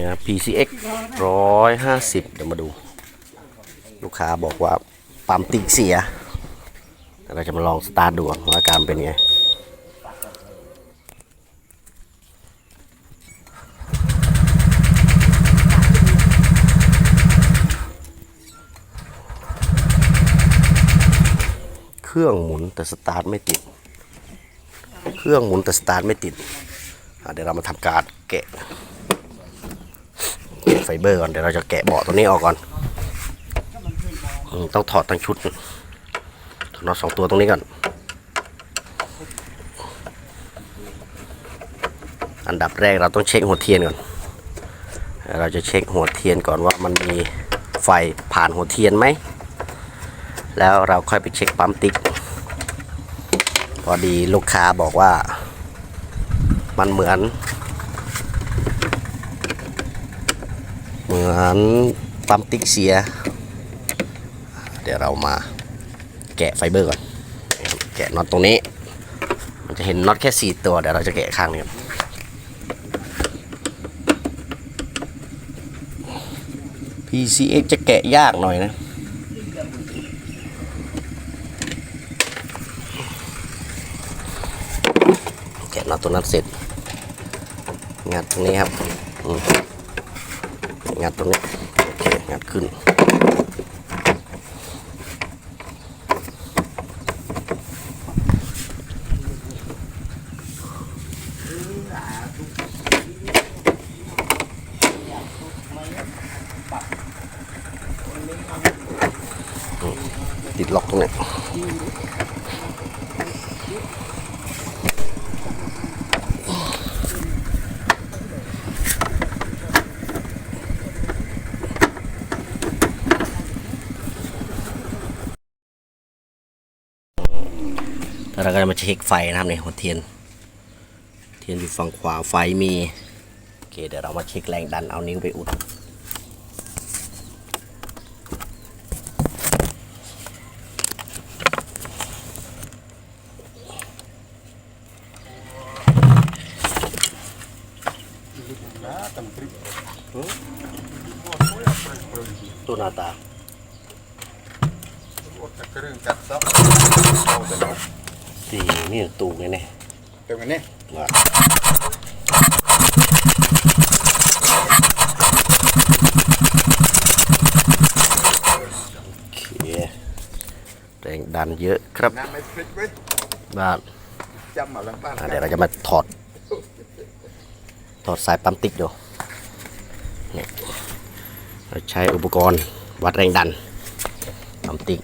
นี่นะ PCX ร้อยห้าสิบเดี๋ยวมาดู ลูกค้าบอกว่าปั๊มติ๊กเสียเดี๋ยวเราจะมาลองสตาร์ทดูว่าอาการเป็นไงเครื่องหมุนแต่สตาร์ทไม่ติด เครื่องหมุนแต่สตาร์ทไม่ติด เดี๋ยวเรามาทำการแกะ ไฟเบอร์ก่อนเดี๋ยวเราจะแกะเบาะตัวนี้ออกก่อนต้องถอดทั้งชุดถอดน็อตสองตัวตรงนี้ก่อนอันดับแรกเราต้องเช็คหัวเทียนก่อน เราจะเช็คหัวเทียนก่อนว่ามันมีไฟผ่านหัวเทียนไหม แล้วเราค่อยไปเช็คปั๊มติ๊ก พอดีลูกค้าบอกว่า มันเหมือน เหมือนปั๊มติ๊กเสีย เดี๋ยวเรามาแกะไฟเบอร์ก่อน แกะน็อตตรงนี้ มันจะเห็นน็อตแค่ 4 ตัว เดี๋ยวเราจะแกะข้างนี้ก่อน PCX จะแกะยากหน่อยนะแกะน็อตตัวนั้นเสร็จ งัดตรงนี้ครับอืม งัดตรงนี้โอเคงัดขึ้นติดล็อกตรงนี้ แล้วเราก็จะมาเช็คไฟนะครับในหัวเทียน เทียนอยู่ฝั่งขวาไฟมีโอเคเดี๋ยวเรามาเช็คแรงดันเอานิ้วไปอุดตัวหน้าตาเครื่องจัดซับ สี่นี่ตูกเลยเนี่ยตรงนี้ว่าโอเคแรงดันเยอะครับน้ำไม่พลิกเว้ยบ้านจำมาหลังบ้านอะเดี๋ยวเราจะมาถอด ถอดสายปั๊มติ๊กดูเนี่ยเราใช้อุปกรณ์วัดแรงดันปั๊มติ๊ก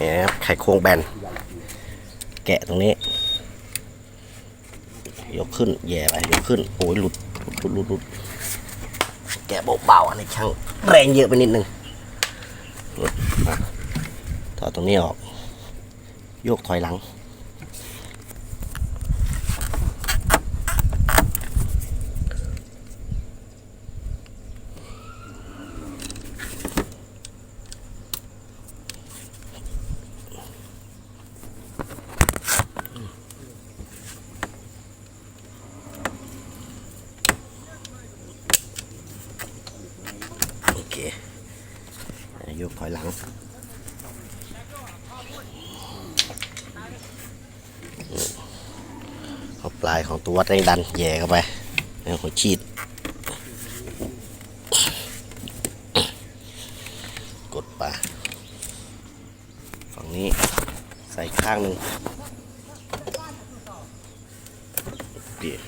นี่ยครับไขครงแบน แกะตรงนี้ ยกขึ้น แย่ไป ยกขึ้น โอ้ยหลุด หลุดหลุดหลุดแกะเบาๆอันนี้ช่างแรงเยอะไปนิดนึงหลุดถอดตรงนี้ออก โยกถอยหลัง โอเคโยก ถอยหลัง เอาปลายของตัววัดแรงดันแย่เข้าไปในหัวฉีด กดไปฝั่งนี้ใส่ข้างหนึ่งเปลี่ยน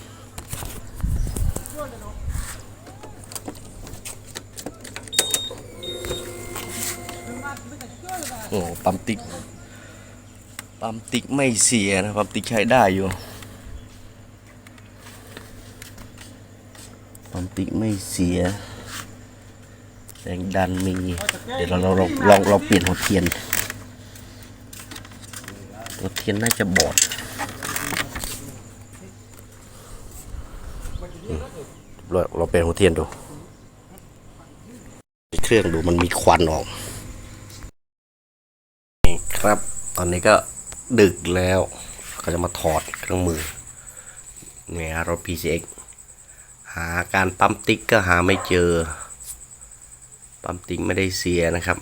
โอ้ปั๊มติ๊ก ปั๊มติ๊กไม่เสียนะ ปั๊มติ๊กใช้ได้อยู่ ปั๊มติ๊กไม่เสีย แรงดันมี เดี๋ยวเราเราลองเราเปลี่ยนหัวเทียน หัวเทียนน่าจะบอดเราเราเปลี่ยนหัวเทียนดู เครื่องดูมันมีควันออก ครับ ตอนนี้ก็ดึกแล้วก็จะมาถอดเครื่องมือเนี่ยรถ PCX หาการปั๊มติ๊กก็หาไม่เจอ ปั๊มติ๊กไม่ได้เสียนะครับ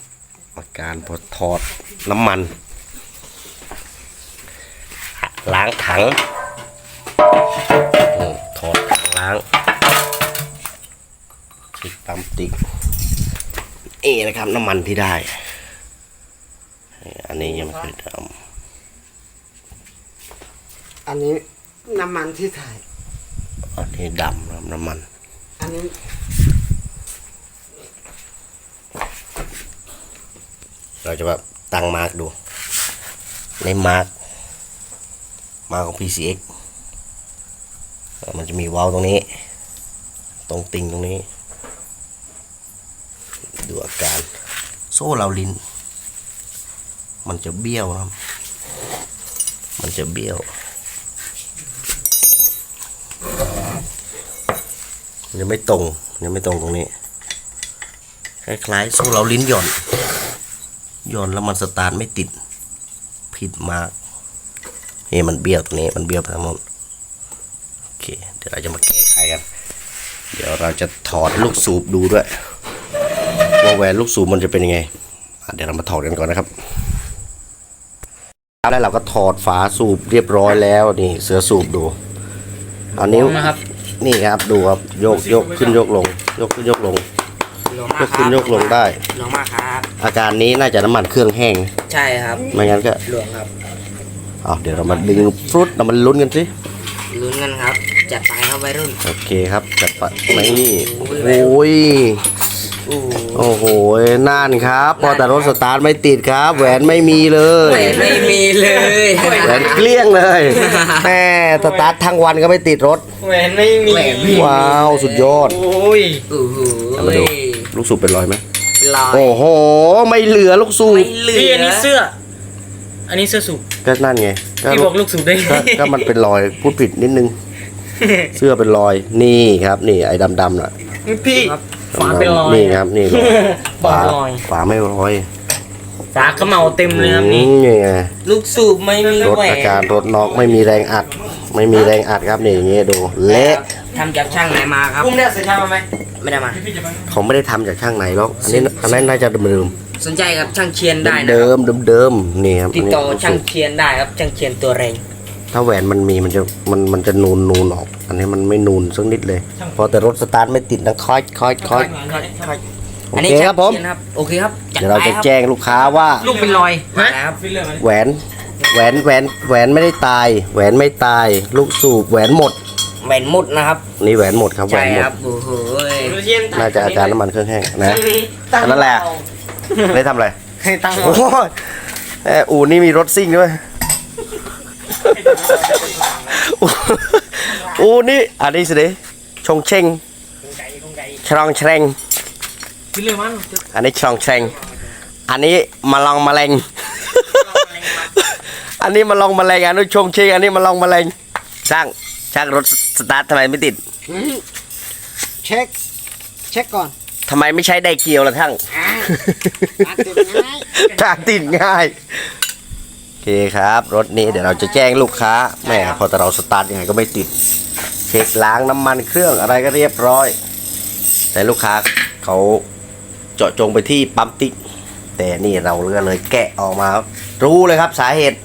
อาการพอถอดน้ำมัน ล้างถังถอดถังล้างเช็คปั๊มติ๊กเอนะครับน้ำมันที่ได้ นนี้ยังไม่เคยทอันนี้น้ำมันที่ถ่ายำอันนี้ดำนะครับน้ำมัน อันนี้เราจะแบบตั้งมาร์กดู ในมาร์กมาร์กของ PCX เอ่อมันจะมีวาล์วตรงนี้ ตรงติ่งตรงนี้ ดูอาการ โซ่เราลิ้น มันจะเบี้ยวครับ มันจะเบี้ยวมันจะไม่ตรงมันจะไม่ตรงตรงนี้ คล้ายๆโซ่เราลิ้นหย่อนโยนแล้วมันสตาร์ทไม่ติด ผิดมาก นี่มันเบี้ยวตรงนี้ มันเบี้ยวไปทั้งหมดโอเค เดี๋ยวเราจะมาแก้ไขกัน เดี๋ยวเราจะถอดลูกสูบดูด้วยว่าแหวนลูกสูบมันจะเป็นยังไงเดี๋ยวเรามาถอดกันก่อนนะครับ แล้วเราก็ถอดฝาสูบเรียบร้อยแล้วนี่เสือสูบดูเอานิ้วนะครับ นี่ครับดูครับโยกโยกขึ้นโยกลง ยกขึ้นโยกลงหลวงยมากกคขึ้นรับโยกลงได้ หลวงมากครับ อาการนี้น่าจะน้ำมันเครื่องแห้งใช่ครับไม่งั้นก็หลวงครับเอาเดี๋ยวเรามาดึงฟรุตเรามาลุ้นกันสิลุ้นกันครับ จัดไปครับวัยรุ่นโอเคครับจัดไปนี่โอ้ยอู้ โอ้โหน่านครับ พอแต่รถสตาร์ทไม่ติดครับ แหวนไม่มีเลย ไม่มีเลยแหวนเกลี้ยงเลยแม่สตาร์ททั้งวันก็ไม่ติดรถ แหวนไม่มีว้าวสุดยอดโอ้ยอู้หูเอามาดูลูกสูบเป็นรอยไหมลอยโอ้โห ไม่เหลือลูกสูบไม่เหลือพี่อันนี้เสื้อ อันนี้เสื้อสูบก็นั่นไงก็พี่บอกลูกสูบได้ไงก็ก็มันเป็นรอยพูดผิดนิดนึง เสื้อเป็นรอยนี่ครับ นี่ไอ้ดำๆน่ะพี่ ฝาเป็นรอยนี่ครับนี่รอยบอฝากรอย ฝาไม่รอยฝากระเหมาเต็มเลยครับอืนี่มนี่ไงลูกสูบไม่มีรถแหวอานการรถน็อกไม่มีแรงอัด ไม่มีแรงอัดครับนี่อย่างเงี้ยดูเละทำจากช่างไหนมาครับกุ้งเนี่ยใส่ชามาไหมไม่ได้มาเขาไม่ได้ทำจากช่างไหนหรอกอันนี้อันนั้นน่าจะเดิมสนใจครับช่างเชียนได้นะเดิครับมเดิมเดิมๆนี่ครับติดต่ออันนี้ช่างเชียนได้ครับช่างเชียนตัวแรงถ้าแหวนมันมีมันจะมันมันจะนูนนูนออก อันนี้มันไม่นูนสักนิดเลยพอแต่รถสตาร์ทไม่ติดนะคอยคอยคอยโออันเคนี้คช่ารังบผมเชียนครับโอเคครับจัดเดี๋ยวเราไปจะครับแจ้งลูกค้าว่าลูกเป็นรอยมาแล้วครับแหวนแหวนแหวนแหวนไม่ได้ตาย แหวนไม่ตาย ลูกสูบแหวนหมดแหวนหมดนะครับนี่แหวนหมดครับแหวใช่นหมดครับโอ้โหน่าจะอาการน้ำมันเครื่องแห้งนะอันนั่นแหละได้ทำอะไรให้ตั้งโอ้ยแหมอู่นี่มีรถซิ่งด้วย อู่นี่อันนี้สิเดชงเชงชรองเชงพี่เรื่องมันอันนี้ชรองเชงอันนี้มาลองแมลงอันนี้มาลองแมลงอันนี้ชงเชงอันนี้มาลองแมลงช่างช่างรถสตาร์ททำไมไม่ติดอืมเช็คเช็คก่อนทำไมไม่ใช้ไดเกียวล่ะช่างอ่าติดง่ายการติดง่ายโอ เคครับรถนี้เดี๋ยวเราจะแจ้งลูกค้าแหม่พอแต่เราสตาร์ทยังไงก็ไม่ติดเช็คล้างน้ำมันเครื่องอะไรก็เรียบร้อย แต่ลูกค้าเขาเจาะจงไปที่ปั๊มติ๊ก แต่นี่เราก็เลยแกะออกมาครับรู้เลยครับสาเหตุ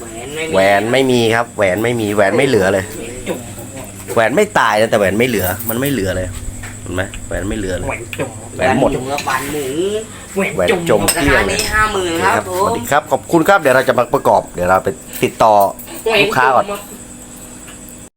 แหวนไม่มีแหวนไม่มีครับ แหวนไม่มีแหวนไม่เหลือเลย แหวนไม่ตายนะแต่แหวนไม่เหลือ มันไม่เหลือเลยเห็นไหมแหวนไม่เหลือเลย แหวนจุ่ม แหวนหมด จุ่มกับบานหมูแหวนแหวนจุ่มจมราเกลี้ยคางเลยนี้ห้าหมื่นโอเคคครัรับบผมสวัสดีครับ ขอบคุณครับ เดี๋ยวเราจะมาประกอบ เดี๋ยวเราไปติดต่อลูกค้าก่อน แหวนจุ่ม